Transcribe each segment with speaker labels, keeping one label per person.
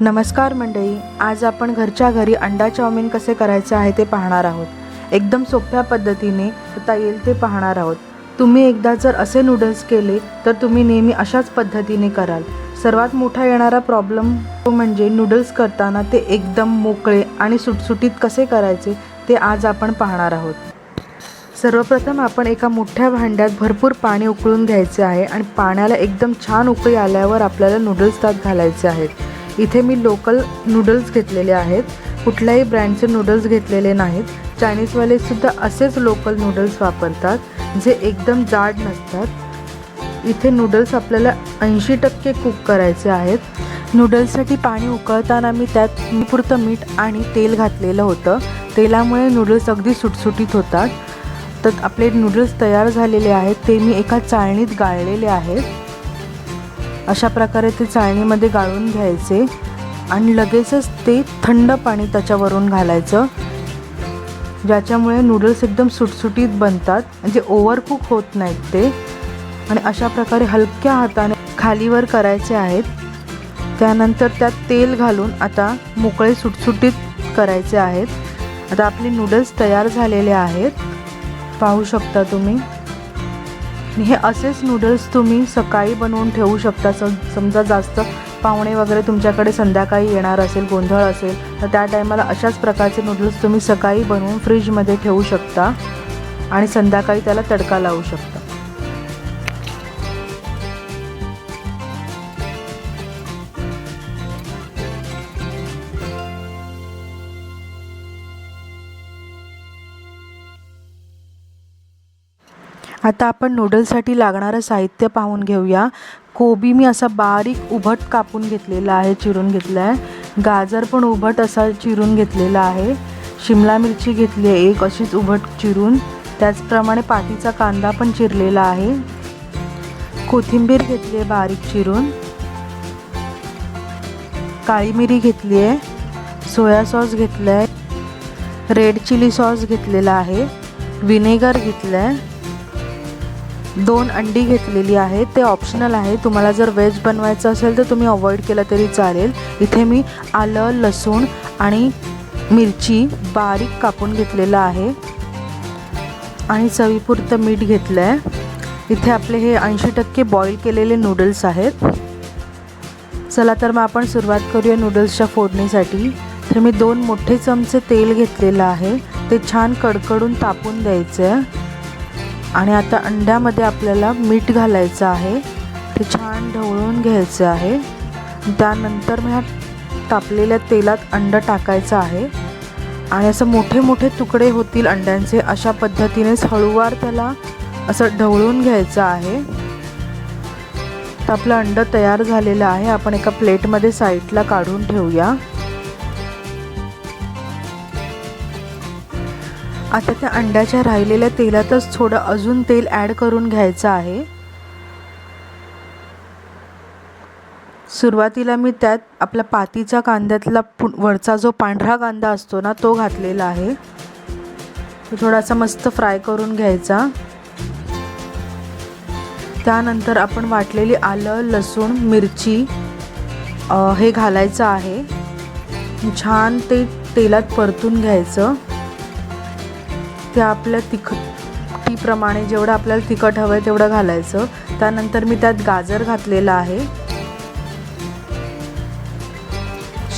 Speaker 1: नमस्कार मंडळी आज आपण घरच्या घरी अंडा चाऊमिन कसे करायचे आहे ते पाहणार आहोत. एकदम सोप्या पद्धतीने करता येईल ते पाहणार आहोत. तुम्ही एकदा जर असे नूडल्स केले तर तुम्ही नेहमी अशाच पद्धतीने कराल. सर्वात मोठा येणारा प्रॉब्लेम तो म्हणजे नूडल्स करताना ते एकदम मोकळे आणि सुटसुटीत कसे करायचे ते आज आपण पाहणार आहोत. सर्वप्रथम आपण एका मोठ्या भांड्यात भरपूर पाणी उकळून घ्यायचे आहे आणि पाण्याला एकदम छान उकळी आल्यावर आपल्याला नूडल्स त्यात घालायचे आहेत. इथे मी लोकल नूडल्स घेतलेले आहेत. कुठल्याही ब्रँडचे नूडल्स घेतलेले नाहीत. चायनीजवालेसुद्धा असेच लोकल नूडल्स वापरतात जे एकदम जाड नसतात. इथे नूडल्स आपल्याला ऐंशी टक्के कुक करायचे आहेत. नूडल्ससाठी पाणी उकळताना मी त्यात पुरतं मीठ आणि तेल घातलेलं होतं. तेलामुळे नूडल्स अगदी सुटसुटीत होतात. तर आपले नूडल्स तयार झालेले आहेत ते मी एका चाळणीत गाळलेले आहेत. अशा प्रकारे ते चाळणीमध्ये गाळून घ्यायचे आणि लगेचच ते थंड पाणी त्याच्यावरून घालायचं ज्याच्यामुळे नूडल्स एकदम सुटसुटीत बनतात म्हणजे ओव्हरकुक होत नाहीत ते. आणि अशा प्रकारे हलक्या हाताने खालीवर करायचे आहेत. त्यानंतर त्यात तेल घालून आता मोकळे सुटसुटीत करायचे आहेत. आता आपले नूडल्स तयार झालेले आहेत. पाहू शकता तुम्ही. हे असेच नूडल्स तुम्ही सकाळी बनवून ठेवू शकता. सम समजा जास्त पाहुणे वगैरे तुमच्याकडे संध्याकाळी येणार असेल गोंधळ असेल तर त्या टायमाला अशाच प्रकारचे नूडल्स तुम्ही सकाळी बनवून फ्रीजमध्ये ठेवू शकता आणि संध्याकाळी त्याला तडका लावू शकता. आता आपण नूडल्ससाठी लागणारं साहित्य पाहून घेऊया. कोबी मी असा बारीक उभट कापून घेतलेला आहे चिरून घेतला आहे गाजर पण उभट असा चिरून घेतलेला आहे. शिमला मिरची घेतली आहे एक अशीच उभट चिरून. त्याचप्रमाणे पातीचा कांदा पण चिरलेला आहे. कोथिंबीर घेतली आहे बारीक चिरून. काळी मिरी घेतली आहे. सोया सॉस घेतला आहे रेड चिली सॉस घेतलेला आहे. व्हिनेगर घेतलं आहे दोन अंडी घेतलेली आहे ते ऑप्शनल आहे तुम्हाला जर व्हेज बनवायचं असेल तर तुम्ही अवॉइड केलं तरी चालेल. इथे मी आलं लसूण आणि मिरची बारीक कापून घेतलेलं आहे. आणि चवीपुरतं मीठ घेतलं आहे इथे आपले हे ऐंशी टक्के बॉईल केलेले नूडल्स आहेत. चला तर मग आपण सुरुवात करूया नूडल्सच्या फोडणीसाठी. तर मी दोन मोठे चमचे तेल घेतलेलं आहे. ते छान कडकडून तापून द्यायचं आहे आणि आता अंड्यामध्ये आपल्याला मीठ घालायचं आहे. ते छान ढवळून घ्यायचं आहे. त्यानंतर मी ह्या तापलेल्या तेलात अंडं टाकायचं आहे. आणि असं मोठे मोठे तुकडे होतील अंड्यांचे अशा पद्धतीनेच हळूवार त्याला असं ढवळून घ्यायचं आहे. तर आपलं अंडं तयार झालेलं आहे. आपण एका प्लेटमध्ये साईडला काढून ठेवूया. आता त्या अंड्याच्या राहिलेल्या तेलातच थोडं अजून तेल ॲड करून घ्यायचं आहे. सुरुवातीला मी त्यात आपला पातीचा कांद्यातला पु वरचा जो पांढरा कांदा असतो ना तो घातलेला आहे. तो थोडासा मस्त फ्राय करून घ्यायचा. त्यानंतर आपण वाटलेली आलं लसूण मिरची हे घालायचं आहे. छान ते तेलात परतून घ्यायचं. ते आपल्या तिखटीप्रमाणे जेवढं आपल्याला तिखट हवं आहे तेवढं घालायचं. त्यानंतर मी त्यात गाजर घातलेलं आहे.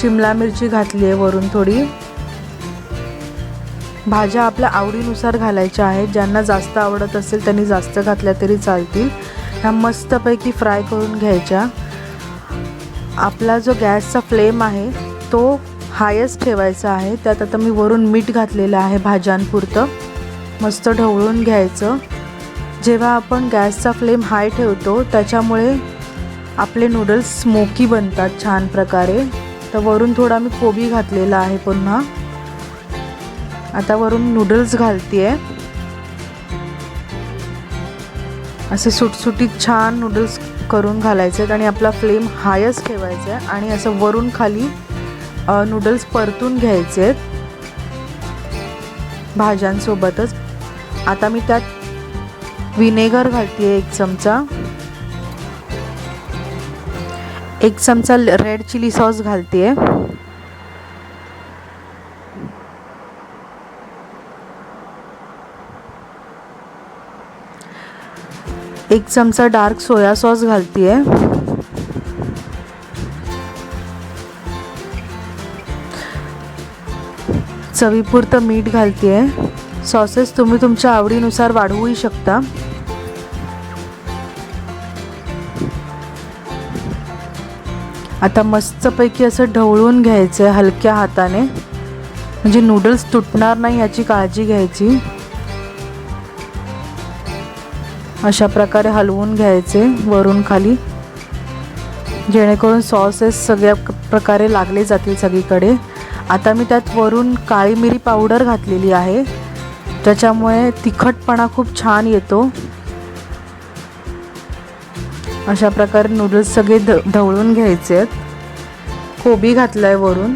Speaker 1: शिमला मिरची घातली आहे वरून थोडी. भाज्या आपल्या आवडीनुसार घालायच्या आहेत. ज्यांना जास्त आवडत असेल त्यांनी जास्त घातल्या तरी चालतील. ह्या मस्तपैकी फ्राय करून घ्यायच्या. आपला जो गॅसचा फ्लेम आहे तो हायच ठेवायचा आहे. त्यात आता मी वरून मीठ घातलेलं आहे भाज्यांपुरतं. मस्त ढवळून घ्यायचं. जेव्हा आपण गॅसचा फ्लेम हाय ठेवतो त्याच्यामुळे आपले नूडल्स स्मोकी बनतात छान प्रकारे. तर वरून थोडा मी कोबी घातलेला आहे पुन्हा. आता वरून नूडल्स घालते आहे असे सुटसुटीत छान नूडल्स करून घालायचे आहेत आणि आपला फ्लेम हायच ठेवायचा आहे आणि असं वरून खाली नूडल्स परतून घ्यायचे आहेत भाज्यांसोबतच. आता मी त्यात विनेगर घालते एक चमचा. एक चमचा रेड चिली सॉस घालते एक चमचा डार्क सोया सॉस घालते चवीपुरतं मीठ घालते सॉसेस तुम्ही तुमच्या आवडीनुसार वाढवूही शकता. आता मस्तपैकी असं ढवळून घ्यायचं आहे हलक्या हाताने. म्हणजे नूडल्स तुटणार नाही याची काळजी घ्यायची. अशा प्रकारे हलवून घ्यायचे वरून खाली. जेणेकरून सॉसेस सगळ्या प्रकारे लागले जातील सगळीकडे. आता मी त्यात वरून काळी मिरी पावडर घातलेली आहे. त्याच्यामुळे तिखटपणा खूप छान येतो. अशा प्रकारे नूडल्स सगळे ढ ढवळून घ्यायचे आहेत. कोबी घातला आहे वरून.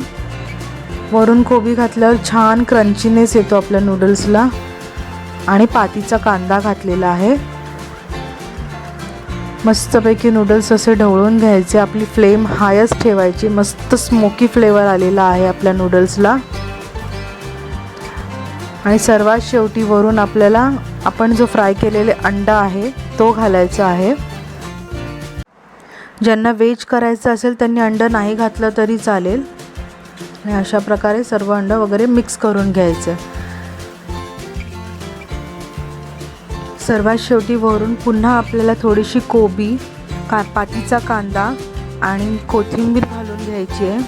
Speaker 1: वरून कोबी घातल्यावर छान क्रंचीनेस येतो आपल्या नूडल्सला आणि पातीचा कांदा घातलेला आहे. मस्तपैकी नूडल्स असे ढवळून घ्यायचे. आपली फ्लेम हायच ठेवायची. मस्त स्मोकी फ्लेवर आलेला आहे आपल्या नूडल्सला आणि सर्वात शेवटी वरून आपल्याला आपण जो फ्राय केलेले अंडा आहे तो घालायचा आहे. ज्यांना व्हेज करायचं असेल त्यांनी अंडं नाही घातलं तरी चालेल. आणि अशा प्रकारे सर्व अंडं वगैरे मिक्स करून घ्यायचं. सर्वात शेवटी वरून पुन्हा आपल्याला थोडीशी कोबी का पातीचा कांदा आणि कोथिंबीर घालून घ्यायची आहे.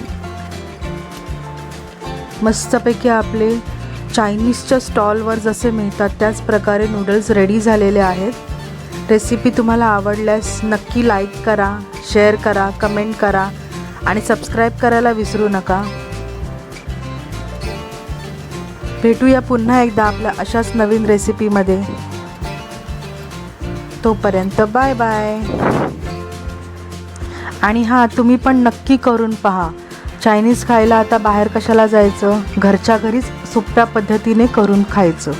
Speaker 1: मस्तपैकी आपले चायनीजच्या स्टॉलवर जसे मिळतात त्याच प्रकारे नूडल्स रेडी झालेले आहेत. रेसिपी तुम्हाला आवडल्यास नक्की लाईक करा शेअर करा कमेंट करा आणि सबस्क्राईब करायला विसरू नका. भेटूया पुन्हा एकदा आपल्या अशाच नवीन रेसिपीमध्ये तोपर्यंत बाय बाय आणि हां तुम्ही पण नक्की करून पहा. चायनीज खायला आता बाहेर कशाला जायचं? घरच्या घरीच सोप्या पद्धतीने करून खायचं.